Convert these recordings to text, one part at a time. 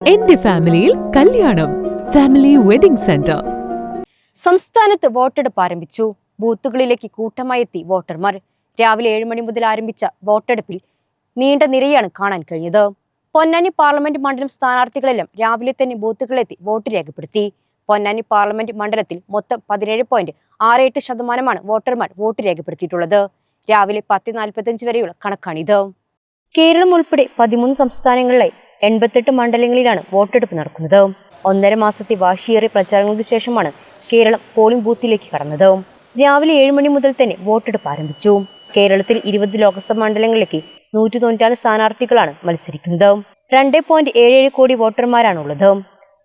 എന്റെ ഫാമിലിയിൽ കല്യാണം. Family wedding centre. സംസ്ഥാനത്ത് വോട്ടെടുപ്പ് ആരംഭിച്ചു. ബൂത്തുകളിലേക്ക് കൂട്ടമായി എത്തി വോട്ടർമാർ. രാവിലെ ഏഴ് മണി മുതൽ ആരംഭിച്ച വോട്ടെടുപ്പിൽ നീണ്ട നിരയാണ് കാണാൻ കഴിഞ്ഞത്. പൊന്നാനി പാർലമെന്റ് മണ്ഡലം സ്ഥാനാർത്ഥികളെല്ലാം രാവിലെ തന്നെ ബൂത്തുകളിലെത്തി വോട്ട് രേഖപ്പെടുത്തി. പൊന്നാനി പാർലമെന്റ് മണ്ഡലത്തിൽ മൊത്തം പതിനേഴ് പോയിന്റ് ആറ് എട്ട് ശതമാനമാണ് വോട്ടർമാർ വോട്ട് രേഖപ്പെടുത്തിയിട്ടുള്ളത്. രാവിലെ പത്ത് നാൽപ്പത്തഞ്ച് വരെയുള്ള കണക്കാണിത്. കേരളം ഉൾപ്പെടെ പതിമൂന്ന് സംസ്ഥാനങ്ങളിലായി എൺപത്തെട്ട് മണ്ഡലങ്ങളിലാണ് വോട്ടെടുപ്പ് നടക്കുന്നത്. ഒന്നര മാസത്തെ വാശിയേറിയ പ്രചാരണങ്ങൾക്ക് ശേഷമാണ് കേരളം പോളിംഗ് ബൂത്തിലേക്ക് കടന്നത്. രാവിലെ ഏഴ് മണി മുതൽ തന്നെ വോട്ടെടുപ്പ് ആരംഭിച്ചു. കേരളത്തിൽ ഇരുപത് ലോക്സഭാ മണ്ഡലങ്ങളിലേക്ക് നൂറ്റി തൊണ്ണൂറ്റാറ് സ്ഥാനാർത്ഥികളാണ് മത്സരിക്കുന്നത്. രണ്ട് പോയിന്റ് ഏഴ് ഏഴ് കോടി വോട്ടർമാരാണുള്ളത്.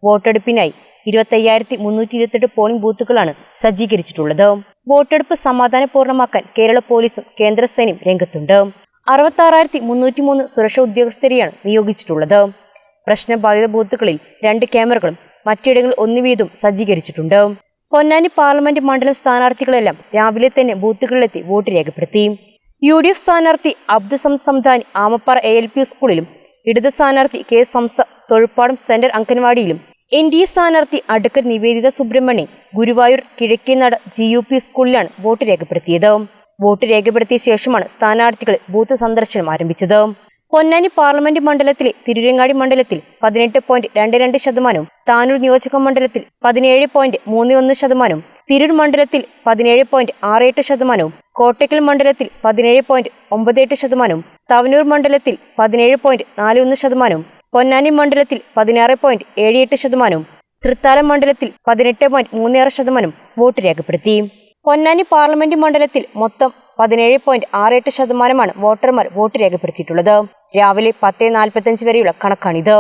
വോട്ടെടുപ്പിനായി ഇരുപത്തയ്യായിരത്തി മുന്നൂറ്റി ഇരുപത്തെട്ട് പോളിംഗ് ബൂത്തുകളാണ് സജ്ജീകരിച്ചിട്ടുള്ളത്. വോട്ടെടുപ്പ് സമാധാനപൂർണമാക്കാൻ കേരള പോലീസും കേന്ദ്രസേനയും രംഗത്തുണ്ട്. അറുപത്താറായിരത്തി മുന്നൂറ്റി മൂന്ന് സുരക്ഷാ ഉദ്യോഗസ്ഥരെയാണ് നിയോഗിച്ചിട്ടുള്ളത്. പ്രശ്നബാധിത ബൂത്തുകളിൽ രണ്ട് ക്യാമറകളും മറ്റിടങ്ങളിൽ ഒന്നു വീതം സജ്ജീകരിച്ചിട്ടുണ്ട്. പൊന്നാനി പാർലമെന്റ് മണ്ഡലം സ്ഥാനാർത്ഥികളെല്ലാം രാവിലെ തന്നെ ബൂത്തുകളിലെത്തി വോട്ട് രേഖപ്പെടുത്തി. യു ഡി എഫ് സ്ഥാനാർത്ഥി Abdussamad Samadani Amappara A L P സ്കൂളിലും ഇടത് സ്ഥാനാർത്ഥി കെ സംസ തൊഴിൽപ്പാടം സെന്റർ അംഗൻവാടിയിലും എൻ ഡി എ സ്ഥാനാർത്ഥി അടുക്കൽ Nivedita Subramanian Guruvayur Kizhakkenad G U P സ്കൂളിലാണ് വോട്ട് രേഖപ്പെടുത്തിയത്. വോട്ട് രേഖപ്പെടുത്തിയ ശേഷമാണ് സ്ഥാനാർത്ഥികൾ ബൂത്ത് സന്ദർശനം ആരംഭിച്ചത്. പൊന്നാനി പാർലമെന്റ് മണ്ഡലത്തിലെ തിരുരങ്ങാടി മണ്ഡലത്തിൽ പതിനെട്ട് പോയിന്റ് രണ്ട് രണ്ട് ശതമാനവും താനൂർ നിയോജക മണ്ഡലത്തിൽ പതിനേഴ് പോയിന്റ് മൂന്ന് ഒന്ന് ശതമാനവും തിരൂർ മണ്ഡലത്തിൽ പതിനേഴ് പോയിന്റ് ആറ് എട്ട് ശതമാനവും കോട്ടയ്ക്കൽ മണ്ഡലത്തിൽ പതിനേഴ് പോയിന്റ് ഒമ്പത് എട്ട് ശതമാനവും തവനൂർ മണ്ഡലത്തിൽ പതിനേഴ് പോയിന്റ് നാല് ഒന്ന് ശതമാനവും പൊന്നാനി മണ്ഡലത്തിൽ പതിനാറ് പോയിന്റ് ഏഴ് എട്ട് ശതമാനവും തൃത്താല മണ്ഡലത്തിൽ പതിനെട്ട് പോയിന്റ് മൂന്ന് ആറ് ശതമാനം വോട്ട് രേഖപ്പെടുത്തി. പൊന്നാനി പാർലമെന്റ് മണ്ഡലത്തിൽ മൊത്തം പതിനേഴ് പോയിന്റ് ആറ് എട്ട് ശതമാനമാണ് വോട്ടർമാർ വോട്ട് രേഖപ്പെടുത്തിയിട്ടുള്ളത്. രാവിലെ പത്ത് നാൽപ്പത്തഞ്ച് വരെയുള്ള കണക്കാണിത്.